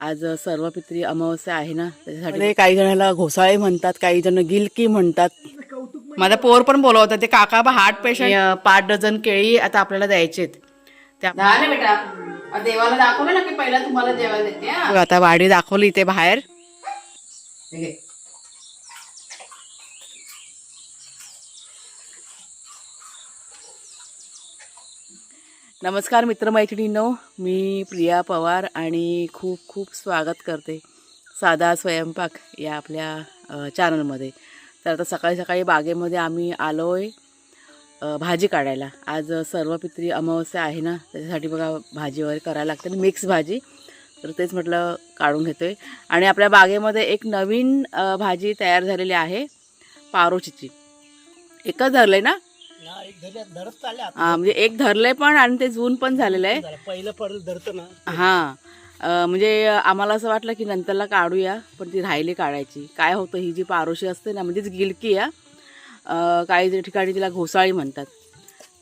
आज सर्वपित्री अमावस्या आहे ना त्याच्यासाठी काही जणाला घोसाळे म्हणतात काही जण गिलकी म्हणतात. माझा पोर पण बोलवतात ते काका बा हार्ट पेशंट पाच डझन केळी आता आपल्याला द्यायचेत. बेटा आ, देवाला दाखवलं ना की पहिला तुम्हाला जेवायला देते आता वाडी दाखवली इथे बाहेर. नमस्कार मित्रमैत्रिणींनो मी प्रिया पवार आणि खूप खूप स्वागत करते साधा स्वयंपाक या आपल्या चॅनलमध्ये तर आता सकाळी सकाळी बागेमध्ये आम्ही आलो आहे भाजी काढायला. आज सर्वपित्री अमावस्या आहे ना त्याच्यासाठी बघा भाजी वगैरे करायला लागते. आणि मिक्स भाजी. तर तेच म्हटलं काढून घेतो आहे आणि आपल्या बागेमध्ये एक नवीन भाजी तयार झालेली आहे पारोचीची. एकच धरलं आहे ना? हा, म्हणजे एक धरलंय पण आणि ते जून पण झालेलं आहे. पहिलं परत धरतं ना. हां म्हणजे आम्हाला असं वाटलं की नंतरला काढूया पण ती राहिली काढायची. काय होतं ही जी पारोशी असते ना म्हणजेच गिलकी या काही ठिकाणी तिला घोसाळी म्हणतात.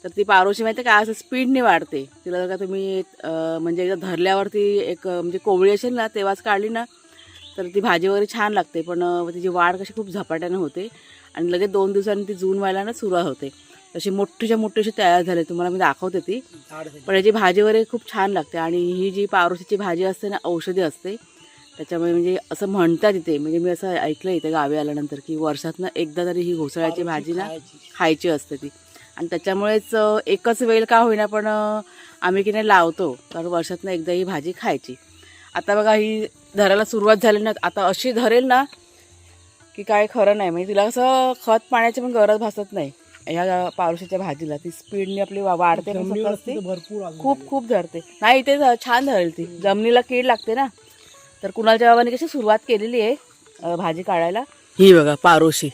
तर ती पारोशी माहिती काय असं स्पीडने वाढते. तिला जर का तुम्ही म्हणजे एकदा धरल्यावरती एक म्हणजे कोवळी असेल ना तेव्हाच काढली ना तर ती भाजी वगैरे छान लागते. पण तिची वाढ कशी खूप झपाट्यानं होते. आणि लगेच दोन दिवसांनी ती जून व्हायला ना सुरुवात होते. तशी मोठीच्या मोठी अशी तयार झाली. तुम्हाला मी दाखवते ती. पण याची भाजी वगैरे खूप छान लागते आणि ही जी पारोशीची भाजी असते ना औषधी असते त्याच्यामुळे म्हणजे असं म्हणतात इथे म्हणजे मी असं ऐकलं इथे गावी आल्यानंतर की वर्षातनं एकदा तरी ही घोसाळ्याची भाजी ना खायची. असते ती. आणि त्याच्यामुळेच एकच वेळ का होईना पण आम्ही की नाही लावतो कारण वर्षातनं एकदा ही भाजी खायची. आता बघा ही धरायला सुरुवात झाली ना आता अशी धरेल ना की काय खरं नाही. म्हणजे तिला कसं खत पाण्याची पण गरज भासत नाही. ह्या पारोशीच्या भाजीला. ती स्पीडने आपली वा- वाढते पण जमिनीवर सतत ती. असते तर भरपूर खूप खूप धरते. नाही ते छान धरेल ती. जमिनीला कीड लागते ना. तर कुणालच्या बाबांनी कशी सुरुवात केलेली आहे अं, भाजी काढायला? ही बघा पारोशी.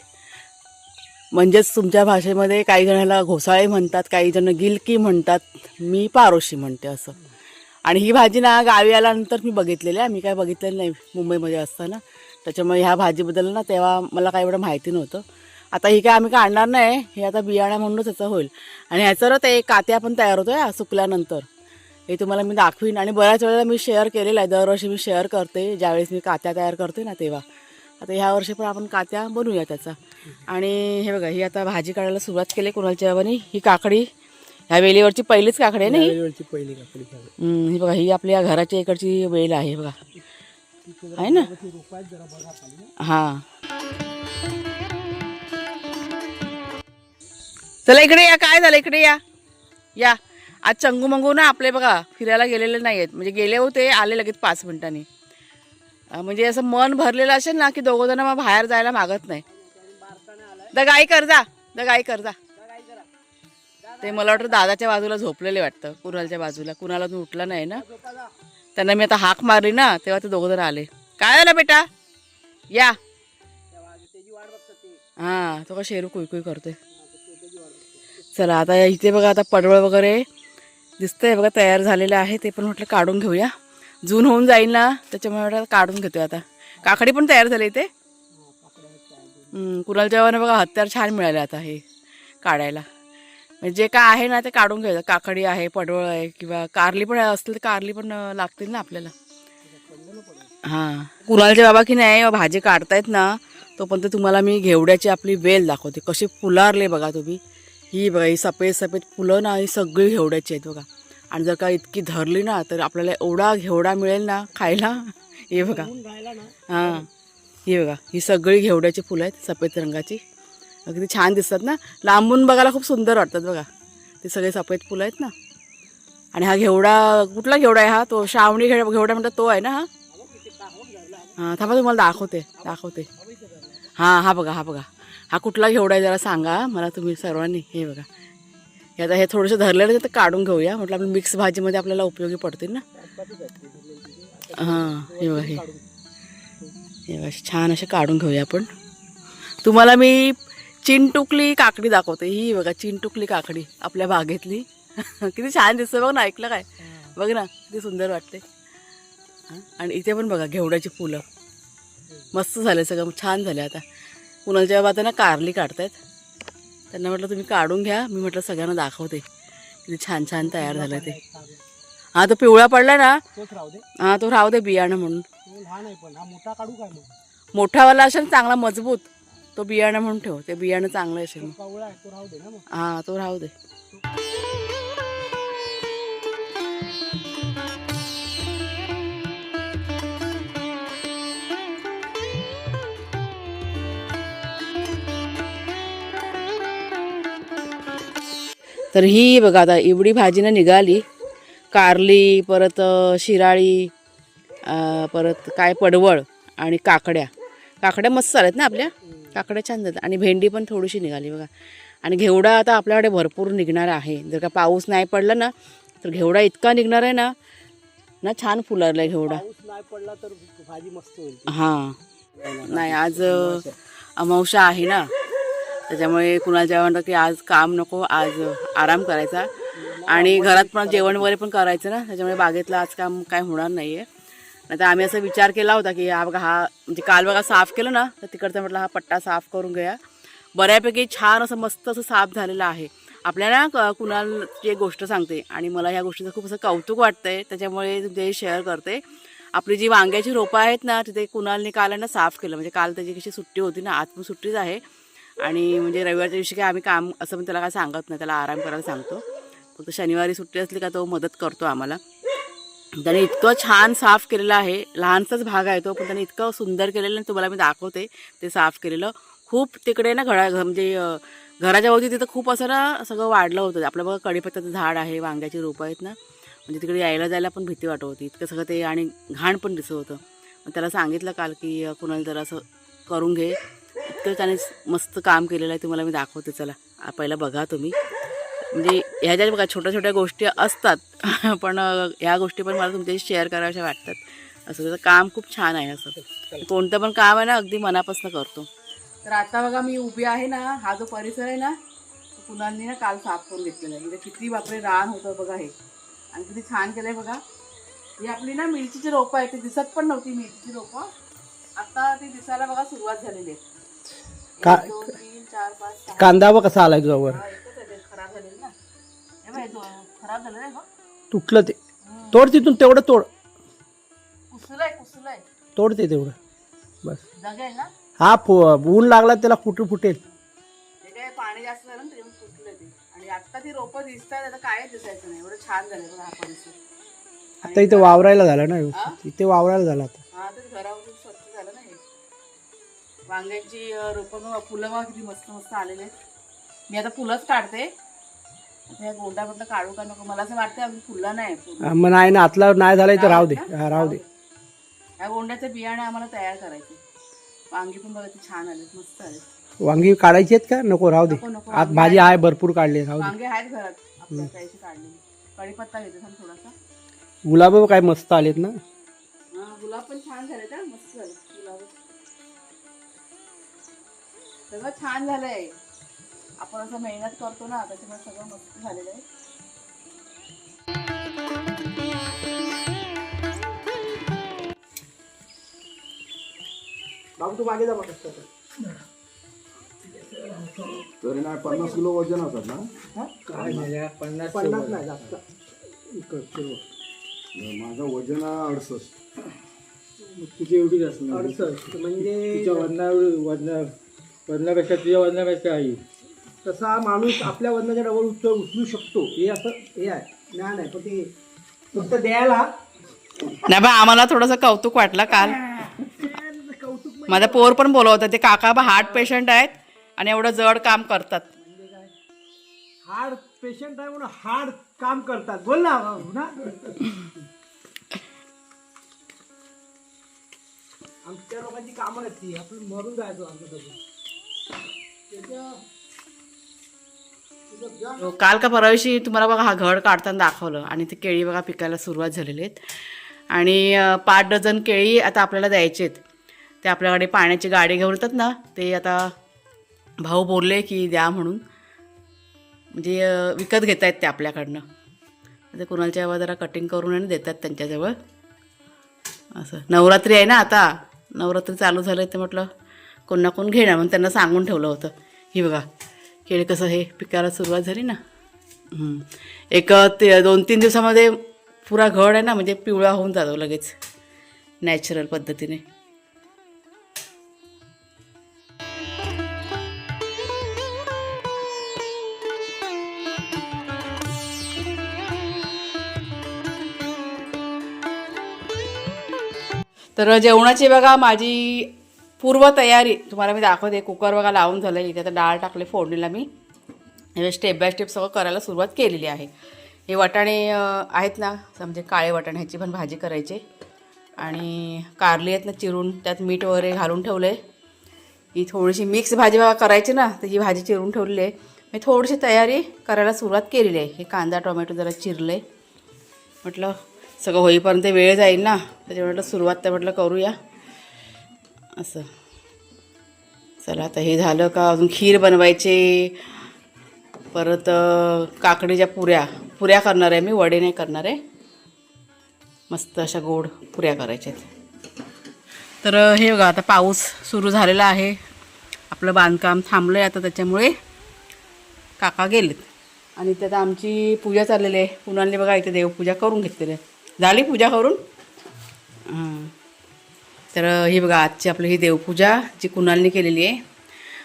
म्हणजेच तुमच्या भाषेमध्ये काही जणाला घोसाळे म्हणतात काही जण गिलकी म्हणतात. मी पारोशी म्हणते असं. आणि ही भाजी ना गावी आल्यानंतर मी बघितलेली आहे. मी काय बघितलेलं नाही मुंबईमध्ये असताना. त्याच्यामुळे ह्या भाजीबद्दल ना तेव्हा मला काही एवढं माहिती नव्हतं. आता ही काय आम्ही काढणार नाही हे आता बियाणा म्हणूनच ह्याचं होईल. आणि ह्याचं ते कात्या पण तयार होतोय हा सुकल्यानंतर. हे तुम्हाला मी दाखवीन. आणि बऱ्याच वेळेला मी शेअर केलेलं आहे दरवर्षी मी शेअर करते ज्यावेळेस मी कात्या तयार करते ना तेव्हा. आता ह्या वर्षी पण आपण कात्या बनवूया त्याचा. आणि हे बघा ही आता भाजी काढायला सुरुवात केली कुणालच्या बाबांनी ही काकडी. ह्या वेलीवरची पहिलीच काकडी आहे ना ही? वेळेवरची पहिली काकडी ही बघा ही आपल्या घराच्या इकडची वेल आहे बघा. आहे ना. हा. चला इकडे या काय झालं? इकडे या. या. आज चंगू मंगू ना आपले बघा फिरायला गेलेले नाही आहेत म्हणजे गेले होते आले लगेच पाच मिनिटांनी. म्हणजे असं मन भरलेलं असेल ना की दोघं जण मग बाहेर जायला मागत नाही. द गाई कर जा द गाई कर जा. ते मला वाटतं दादाच्या बाजूला झोपलेले वाटतं कुणालच्या बाजूला. कुणाला तू उठला नाही ना. त्यांना मी आता हाक मारली ना तेव्हा ते दोघं जण आले. काय झालं बेटा? या. हा तो का शेरू कुई कुई करतोय. चला आता इथे बघा आता पडवळ वगैरे दिसतंय बघा तयार झालेलं आहे ते पण म्हटलं काढून घेऊया. जून होऊन जाईल ना त्याच्यामुळे म्हटलं काढून घेतोय आता. काकडी पण तयार झाली इथे? हम्म, कुणालच्या जेव्हा बघा हत्यार छान मिळाले आता हे काढायला. म्हणजे जे काय आहे ना ते काढून घ्यायचं. काकडी आहे पडवळ आहे किंवा कारली पण असतील तर कारली पण लागतील ना आपल्याला. हां. कुणालचे बाबा की नाही भाजी काढतायत ना तोपर्यंत तुम्हाला मी घेवड्याची आपली वेल दाखवते. कशी फुलारले बघा तुम्ही. ही बघा ही सफेद सफेद फुलं ना ही सगळी घेवड्याची आहेत बघा. आणि जर का इतकी धरली ना तर आपल्याला एवढा घेवडा मिळेल ना खायला. हे बघा. हां. ही बघा ही सगळी घेवड्याची फुलं आहेत सफेद रंगाची. अगदी छान दिसतात ना. लांबून बघायला खूप सुंदर वाटतात बघा. ते सगळे सफेद फुलं आहेत ना. आणि हा घेवडा कुठला घेवडा आहे हा? तो श्रावणी घेवडा घेवडा म्हणतात तो आहे ना हा? हां थांबा तुम्हाला दाखवते दाखवते. हां हा बघा हा बघा. हा कुठला घेवडा आहे जरा सांगा. मला तुम्ही सर्वांनी हे बघा. हे आता हे थोडंसं धरलेलं तर काढून घेऊया. म्हटलं आपण मिक्स भाजीमध्ये आपल्याला उपयोगी पडतील ना? हां हे बघा हे. हे बघा छान असे काढून घेऊया आपण. तुम्हाला मी चिंटुकली काकडी दाखवते. ही बघा चिंटुकली काकडी आपल्या बागेतली. किती छान दिसतं बघ ना ऐकलं काय? बघ ना किती सुंदर वाटते. आणि इथे पण बघा घेवड्याची फुलं. मस्त झाले सगळं छान झाले आता. कुणालच्या बाबा आता ना कारली काढतायत त्यांना म्हटलं तुम्ही काढून घ्या मी म्हटलं सगळ्यांना दाखवते. किती छान छान तयार झालं ते. हा तो पिवळा पडला ना? हा तो राहू दे बियाणं म्हणून. मोठावाला असेल चांगला मजबूत तो बियाणं म्हणून ठेव ते बियाणं चांगलं असेल. हा तो राहू दे. तर ही बघा आता एवढी भाजीनं निघाली. कारली परत शिराळी परत काय पडवळ आणि काकड्या. काकड्या मस्त चालत ना आपल्या? काकड्या छान जातात आणि भेंडी पण थोडीशी निघाली बघा. आणि घेवडा आता आपल्याकडे भरपूर निघणार आहे. जर का पाऊस नाही पडला ना तर घेवडा इतका निघणार आहे ना ना छान फुलारला घेवडा. नाही पडला तर भाजी मस्त होईल. हां. नाही आज अ, अमावस्या आहे ना. त्याच्यामुळे कुणाला जेव्हा म्हणतात की आज काम नको आज आराम करायचा. आणि घरात पण जेवण वगैरे पण करायचं ना त्याच्यामुळे बागेतलं आज काम काय होणार नाही आहे तर आम्ही असा विचार केला होता की हा बघा हा म्हणजे काल बघा साफ केलं ना तर तिकडचं म्हटलं हा पट्टा साफ करून घ्या बऱ्यापैकी छान असं मस्त असं साफ झालेलं आहे. आपल्याला क- कुणालची एक गोष्ट सांगते आणि मला ह्या गोष्टीचं खूप असं कौतुक वाटतंय त्याच्यामुळे तुमचे शेअर करते. आपली जी वांग्याची रोपं आहेत ना तिथे कुणालने काल ना साफ केलं. म्हणजे काल त्याची कशी सुट्टी होती ना आज पण सुट्टीच आहे. आणि म्हणजे रविवारच्या दिवशी काय आम्ही काम असं पण त्याला काय सांगत नाही त्याला आराम करायला सांगतो. फक्त शनिवारी सुट्टी असली का तो मदत करतो आम्हाला. त्याने इतकं छान साफ केलेलं आहे. लहानसाच भाग आहे तो पण त्याने इतकं सुंदर केलेलं आणि तुम्हाला मी दाखवते ते साफ केलेलं. खूप तिकडे ना घडा घ- म्हणजे घराच्या भोवती तिथं खूप असं ना सगळं वाढलं होतं. आपलं बघा कढीपत्त्याचं झाड आहे वांग्याची रोपं आहेत ना. म्हणजे तिकडे यायला जायला पण भीती वाटत होती. इतकं सगळं ते आणि घाण पण दिसत होतं. मग त्याला सांगितलं काल की कुणाला जरा असं करून घे. इतकं त्याने मस्त काम केलेलं आहे तुम्हाला मी दाखवते चला. पहिला बघा तुम्ही. म्हणजे ह्याच्यात बघा छोट्या छोट्या गोष्टी असतात पण ह्या गोष्टी पण मला तुमच्याशी शेअर कराव्याशा वाटतात. असं त्याचं काम खूप छान आहे असं. कोणतं पण काम आहे ना अगदी मनापासून करतो. तर आता बघा मी उभी आहे ना हा जो परिसर आहे ना तो कुणालनी ना काल साफ करून घेतलेला आहे. इथे किती बापरे रान होतं बघा हे. आणि किती छान केलंय बघा. ही आपली ना मिरचीची रोपं आहेत ती दिसत पण नव्हती मिरचीची रोपं. आता ती दिसायला बघा सुरुवात झालेली आहे. का- कांदा व कसा आलाय तुझ्यावर. वर ते तुटलं ते. तोड तिथून तेवढं तोड. तोड ते तेवढं. बस. हा फु ऊन लागला त्याला कुठं फुटेल. पाणी जास्त झालं फुटलं ते आणि आता ती रोप दिसतात आता काय दिसायचं नाही एवढं छान झालं बघा हा परिसर आता इथे वावरायला झालं ना इथे वावरायला झाला आता वांग्याची रोपं फुलं किती मस्त मस्त आलेले आहेत. मी आता फुलंच काढते. या गोंडा म्हटलं काढू का नको? मला असं वाटतं अजून फुलं नाही मग नाही ना आतला नाही झालाय तर राहू दे. हा राहू दे. या गोंड्याचं बियाणे आम्हाला तयार करायचे. वांगी पण बघा ते छान आले मस्त आले वांगी काढायची आहेत का? नको राहू दे. आत भाजी आहे भरपूर काढली राहू दे. वांगे आहेत घरात. आपल्या त्याची कढीपत्ता घेते थांब थोडासा. गुलाब काय मस्त आलेत ना. हा गुलाब पण छान झाले का मस्त झाले गुलाब. सगळं छान झालंय. आपण असं मेहनत करतो ना त्याच्यामुळे सगळं मस्त झालेलं आहे. बाबू तू मागे जा तरी नाही पन्नास किलो वजन असत ना? पन्नास नाही जास्त. माझं वजन अडसष्ट. तुझी एवढीच असणार अडचण म्हणजे वजना वजना वजनापेक्षा तुझ्या वजनापेक्षा आहे. तसा माणूस आपल्या वजनाच्या डबल उचल उचलू शकतो. हे असं हे आहे. नाही नाही पण ते फक्त द्यायला. नाही बा आम्हाला थोडंसं कौतुक वाटलं काल. माझा पोर पण बोलत होता ते काका बा हार्ट पेशंट आहेत आणि एवढं जड काम करतात. हार्ड पेशंट आहे म्हणून हार्ड काम करतात. बोल ना ना आमच्या लोकांची कामं आहेत ती. आपण मरून जायचो आमचं हो, हो, काल का परवाशी तुम्हाला बघा हा घड काढताना दाखवलं आणि ते केळी बघा पिकायला सुरुवात झालेली आहेत. आणि पाच डझन केळी आता आपल्याला द्यायचे आहेत. ते आपल्याकडे पाण्याची गाडी घेऊन येतात ना ते आता भाऊ बोलले की द्या म्हणून. म्हणजे विकत घेत आहेत ते आपल्याकडनं. ते कुणालच्या जेव्हा जरा कटिंग करून आणि देतात त्यांच्याजवळ. असं. नवरात्री आहे ना आता. नवरात्री चालू झालं ते म्हटलं कोण ना कोण घेणार म्हणून त्यांना सांगून ठेवलं होतं. ही बघा केळी कसं हे पिकायला सुरुवात झाली ना? एक ते दोन तीन दिवसामध्ये पुरा घड आहे ना म्हणजे पिवळा होऊन जातो लगेच. नॅचरल पद्धतीने. तर जेवणाची बघा माझी पूर्व तयारी तुम्हाला मी दाखवते कुकर बघा लावून झालं इथे आता डाळ टाकले फोडणीला मी. स्टेप बाय स्टेप सगळं करायला सुरुवात केलेली आहे. हे वाटाणे आहेत ना म्हणजे काळे वाटाणे ह्याची पण भाजी करायची. आणि कारली आहेत ना चिरून त्यात मीठ वगैरे घालून ठेवलं आहे ही थोडीशी मिक्स भाजी बघा करायची ना तर ही भाजी चिरून ठेवलेली आहे. मी थोडीशी तयारी करायला सुरुवात केलेली आहे. हे कांदा टोमॅटो जरा चिरले म्हटलं सगळं होईपर्यंत वेळ जाईल ना त्याच्या म्हटलं सुरुवात तर म्हटलं करूया. असं. चला आता हे झालं का? अजून खीर बनवायचे. परत काकडीच्या पुऱ्या. पुऱ्या करणार आहे मी वडे नाही करणार आहे. मस्त अशा गोड पुऱ्या करायच्या आहेत. तर हे बघा आता पाऊस सुरू झालेला आहे. आपलं बांधकाम थांबलं आहे आता त्याच्यामुळे काका गेलेत. आणि त्यात आमची पूजा चाललेली आहे. पुन्हा बघा इथे देवपूजा करून घेतलेली आहे. झाली पूजा करून? हां. तर ही बघा आजची आपली ही देवपूजा जी कुणालने केलेली आहे.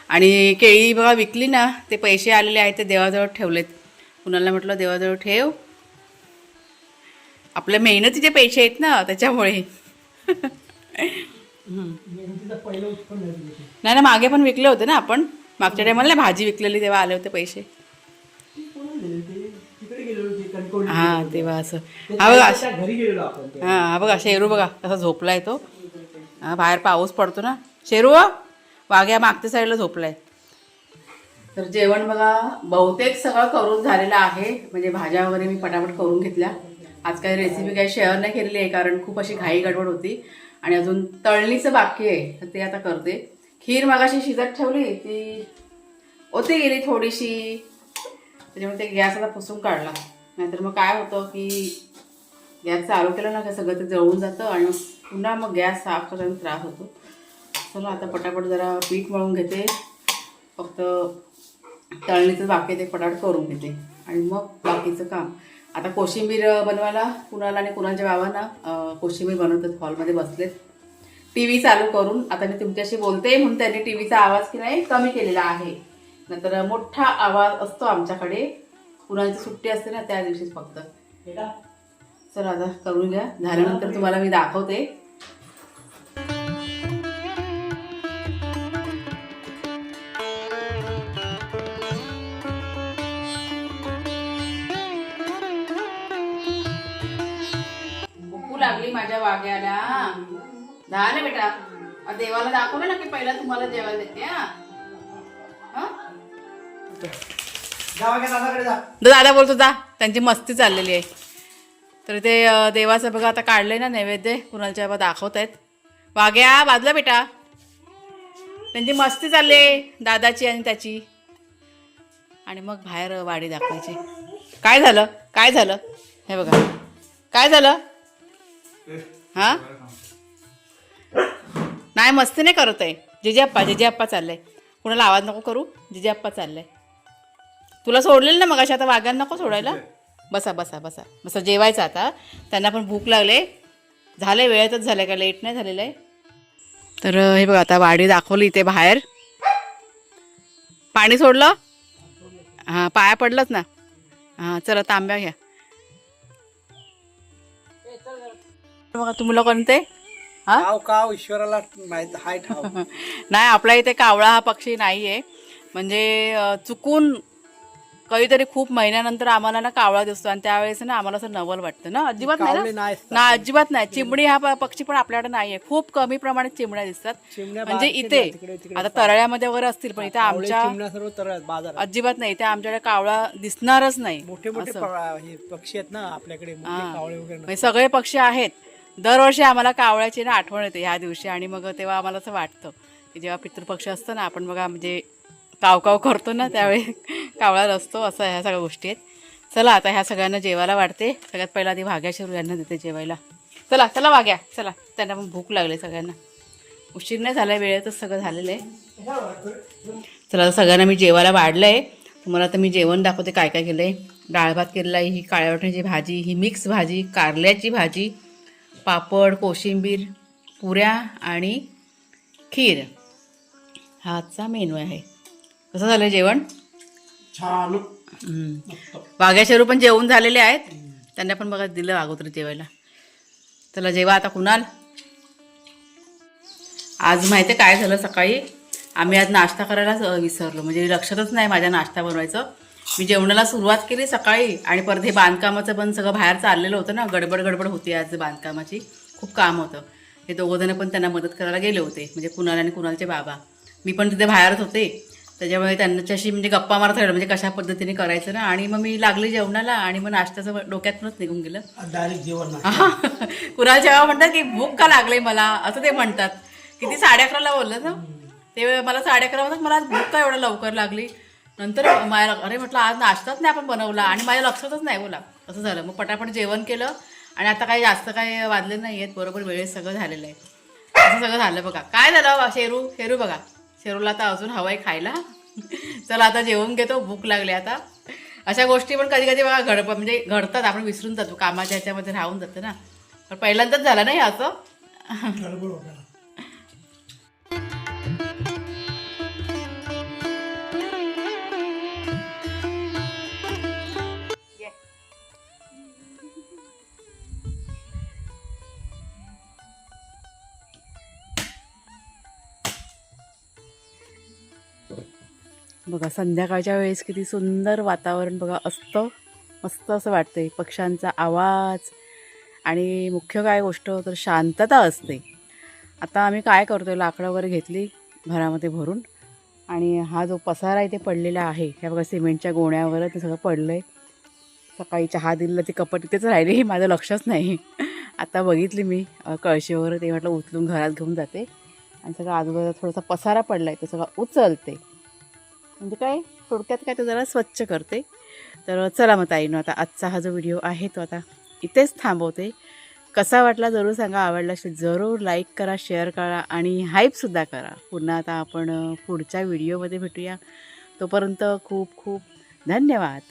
आणि केळी बघा विकली ना ते पैसे आलेले आहेत ते देवाजवळ ठेवलेत. कुणाला म्हटलं देवाजवळ ठेव. आपल्या मेहनतीचे पैसे आहेत ना त्याच्यामुळे. नाही ना मागे पण विकले होते ना आपण. मागच्या टायमाला भाजी विकलेली तेव्हा आले होते पैसे. हां तेव्हा असं. हा बघा हां हा बघा शेरू बघा कसा आहे तो. हा बाहेर पाऊस पडतो ना. शेरू हो, वाघ्या मागच्या साईडला झोपलाय. तर जेवण बघा बहुतेक सगळं करून झालेलं आहे. म्हणजे भाज्या वगैरे मी पटापट करून घेतल्या. आज काही रेसिपी काही शेअर नाही केलेली आहे कारण खूप अशी घाई गडबड होती. आणि अजून तळणीचं बाकी आहे तर ते आता करते. खीर मगाशी शिजत ठेवली ती होती गेली थोडीशी. त्याच्यामुळे ते गॅस आता पुसून काढला. नाहीतर मग काय होतं की गॅस चालू केलं ना का सगळं ते जळून जातं आणि पुन्हा मग गॅस साफ करायला त्रास होतो. चला आता पटापट जरा पीठ मळून घेते. फक्त तळणीचं बाकी ते पटापट करून घेते. आणि मग बाकीचं काम. आता कोशिंबीर बनवायला कुणाला आणि कुणाच्या बाबांना कोशिंबीर बनवतात हॉलमध्ये बसलेत. टी व्ही चालू करून आता मी तुमच्याशी बोलते म्हणून त्यांनी टी व्हीचा आवाज की नाही कमी केलेला आहे. नंतर मोठा आवाज असतो आमच्याकडे. कुणाची सुट्टी असते ना त्या दिवशीच फक्त. बेटा, चला आता करून घ्या झाल्यानंतर तुम्हाला मी दाखवते. लागली माझ्या वाग्याला. झालं बेटा? आता देवाला दाखवलं ना की पहिला तुम्हाला जेवायला देते हा. दादा बोलतो जा. त्यांची मस्ती चाललेली आहे. तर ते देवाचं बघा आता काढलंय ना नैवेद्य कुणालच्या बाबा दाखवत आहेत वाग्या बाजला बेटा. त्यांची मस्ती चालली आहे दादाची आणि त्याची. आणि मग बाहेर वाडी दाखवायची. काय झालं? काय झालं? हे बघा. काय झालं? हा? नाही मस्ती नाही करत आहे. जिजे अप्पा जिजे चाललंय. कुणाला आवाज नको करू? जिजे अप्पा चाललंय. तुला सोडलेलं ना मग अशा आता वाघांना नको सोडायला? बसा बसा बसा. बसा जेवायचं आता. त्यांना पण भूक लागले. झाले वेळेतच झालं का लेट नाही झालेलं आहे. तर हे बघा आता वाडी दाखवली इथे बाहेर. पाणी सोडलं? हां पाया पडलंच ना. हां चला तांब्या घ्या. बघा तुम्ही कोणते? हा? काव काव ईश्वराला माहीत हाय ठाव नाही आपल्या इथे कावळा हा पक्षी नाही आहे म्हणजे चुकून कधीतरी खूप महिन्यानंतर आम्हाला ना कावळा दिसतो आणि त्यावेळेस ना आम्हाला असं नवल वाटतं ना. अजिबात नाही कावळे ना नाही ना अजिबात नाही. चिमणी हा प- पक्षी पण आपल्याकडे नाहीये. खूप कमी प्रमाणात चिमण्या दिसतात. चिमण्या म्हणजे इथे तिकडे- तिकडे आता तराळ्यामध्ये वगैरे असतील पण इथे कावळे, आमच्या चिमण्या सर्व तर बाजारात. अजिबात नाही. इथे आमच्याकडे कावळा दिसणारच नाही. मोठे मोठे असं. प- हे पक्षी आहेत ना आपल्याकडे मोठे हा. कावळे वगैरे म्हणजे सगळे पक्षी आहेत. दरवर्षी आम्हाला कावळ्याची ना आठवण येते ह्या दिवशी आणि मग तेव्हा आम्हाला असं वाटतं की जेव्हा पितृपक्ष असतो ना आपण बघा म्हणजे कावकाव करतो ना त्यावेळी. कावळा नसतो असं ह्या सगळ्या गोष्टी आहेत. चला आता ह्या सगळ्यांना जेवायला वाटते सगळ्यात पहिला आधी भाग्या शिरू यांना देते जेवायला. चला चला वाग्या चला. त्यांना पण भूक लागली सगळ्यांना. उशीर नाही झाला वेळेतच सगळं झालेलं आहे. चला आता सगळ्यांना मी जेवायला वाढलं आहे तुम्हाला आता मी जेवण दाखवते काय काय केलं आहे डाळ भात केलेला आहे ही काळ्या वाटण्याची भाजी ही मिक्स भाजी कारल्याची भाजी पापड कोशिंबीर पुऱ्या आणि खीर. हाचा मेनू आहे. कसं झालं जेवण? छान. वाघ्याशरू पण जेवून झालेले आहेत. त्यांना पण बघा दिलं अगोदर जेवायला. चला जेवा आता कुणाल. आज माहिती आहे काय झालं सकाळी? आम्ही आज नाश्ता करायलाच अ, विसरलो. म्हणजे लक्षातच नाही माझ्या नाश्ता बनवायचं. मी जेवणाला सुरुवात केली सकाळी आणि परत हे बांधकामाचं पण सगळं बाहेर चाललेलं होतं ना. गडबड गडबड होती आज बांधकामाची. खूप काम होतं. हे दोघंजणं पण त्यांना मदत करायला गेले होते. म्हणजे कुणाल आणि कुणालचे बाबा. मी पण तिथे बाहेरच होते. त्याच्यामुळे त्यांच्याशी म्हणजे गप्पा मारत राहिलं. म्हणजे कशा पद्धतीने करायचं ना. आणि मग मी लागली जेवणाला आणि मग नाश्त्याचं डोक्यातूनच निघून गेलं. डायरेक्ट जेवण. कुणाल जेव्हा म्हणतात की भूक का लागले मला असं ते म्हणतात. किती साडे अकराला बोललं ना ते मला साडे अकरा म्हणतात मला आज भूक का एवढं लवकर लागली. नंतर माझ्या अरे म्हटलं आज नाश्ताच नाही आपण बनवला आणि माझ्या लक्षातच नाही बोला. असं झालं. मग पटापट जेवण केलं आणि आता काही जास्त काही वाजले नाही आहेत बरोबर वेळेत सगळं झालेलं आहे. असं सगळं झालं बघा. काय झालं शेरू? शेरू बघा. शेरूला आता अजून हवं आहे खायला. चला आता जेवून घेतो भूक लागली आता. अशा गोष्टी पण कधी कधी बघा घड म्हणजे घडतात आपण विसरून जातो. कामाच्या ह्याच्यामध्ये राहून जातं ना. पण पहिल्यांदाच झालं नाही असं? बघा संध्याकाळच्या वेळेस किती सुंदर वातावरण बघा असतं मस्त असं वाटतंय. पक्ष्यांचा आवाज आणि मुख्य काय गोष्ट तर शांतता असते. आता आम्ही काय करतोय लाकडं वगैरे घेतली घरामध्ये भरून आणि हा जो पसारा इथे पडलेला आहे ह्या बघा सिमेंटच्या गोण्या वगैरे ते सगळं पडलं आहे सकाळी चहा दिलेलं ती कपट इथेच राहिली हे माझं लक्षच नाही. आता बघितली मी कळशी वगैरे ते म्हटलं उचलून घरात घेऊन जाते. आणि सगळं आजूबाजूला थोडासा पसारा पडला आहे तो सगळं उचलते. म्हणजे काय थोडक्यात काय तो जरा स्वच्छ करते. तर चला मग ताईनं आता आजचा हा जो व्हिडिओ आहे तो आता इथेच थांबवते. कसा वाटला जरूर सांगा आवडला असेल जरूर लाईक करा शेअर करा आणि हाईपसुद्धा करा. पुन्हा आता आपण पुढच्या व्हिडिओमध्ये भेटूया. तोपर्यंत खूप खूप धन्यवाद.